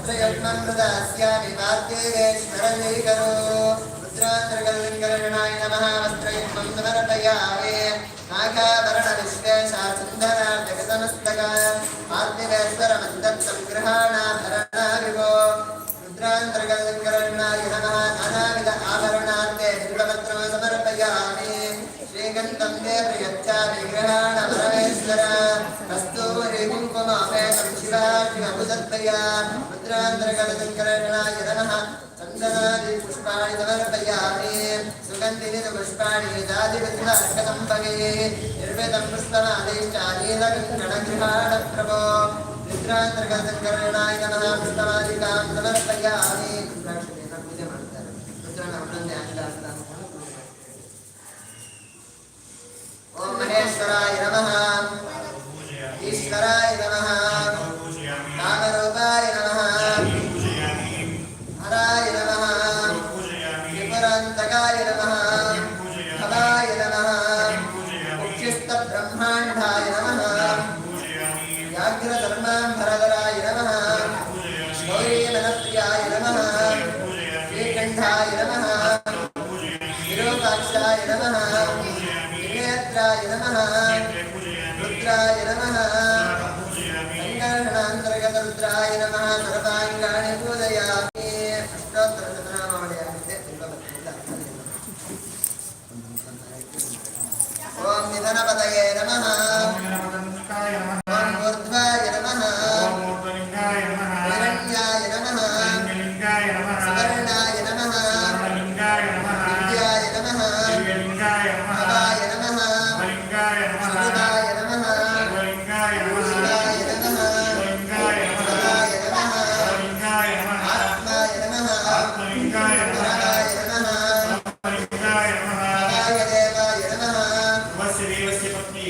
हस्तयन्मृदास्यामि पाद्यैरेश्वरवेकरो रुद्रान्तर्गलङ्करणाय नमः वस्त्रयुग्मं समर्पयामि नागाभरणविश्वेशासुन्दरा जगतमस्तका पाद्यवेश्वरमन्दत्तं गृहाणाभरणाविभो रुद्रान्तर्गलङ्करणाय नमः नानाविध आभरणान्ते बिल्वपत्रं समर्पयामि श्रीगन्धं ते प्रयच्छामि गृहाणपरमेश्वर वस्तूरि कुङ्कुमापेत రుద్రాక్షిమృతత్తయా రుద్రాంతరగణశంకరణాయ నమః. చందనాది పుష్పాణి సమర్పయామి సుగంధిని పుష్పాణి జాతివిత్న అర్కసంభగే నిర్వేదం పుష్పనాదేశానీన గణగృహాణ ప్రభో రుద్రాంతరగణశంకరణాయ నమః. పుష్పమాదికాం సమర్పయామి సూర్యాయ నమ. శ్రీకంఠాయ నమ. విరూపాక్షాయ నమ. వినేత్రాయ నమ. రుద్రాయ నమ. సంగర్హణాంతర్గత రుద్రాయ నమ. సర్వాంగాణి పూజయామి. అష్టోత్తర శతనామావళి ఓం నిధనపతయే నమః.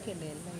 കഴിക്കണ്ടേ എല്ലാം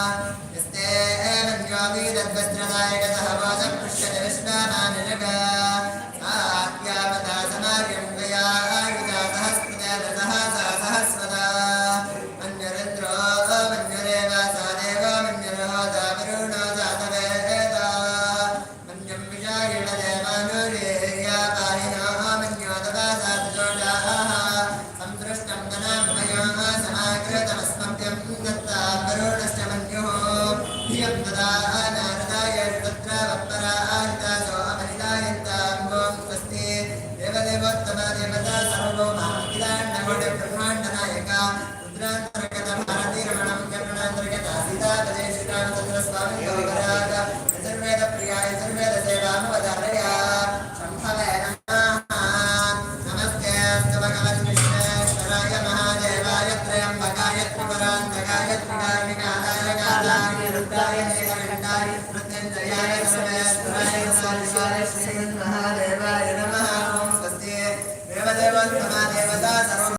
ఏవన్యోగి తద్వజ్రనాయకతః వాచ పృష్యతి కరుణాంతర్గత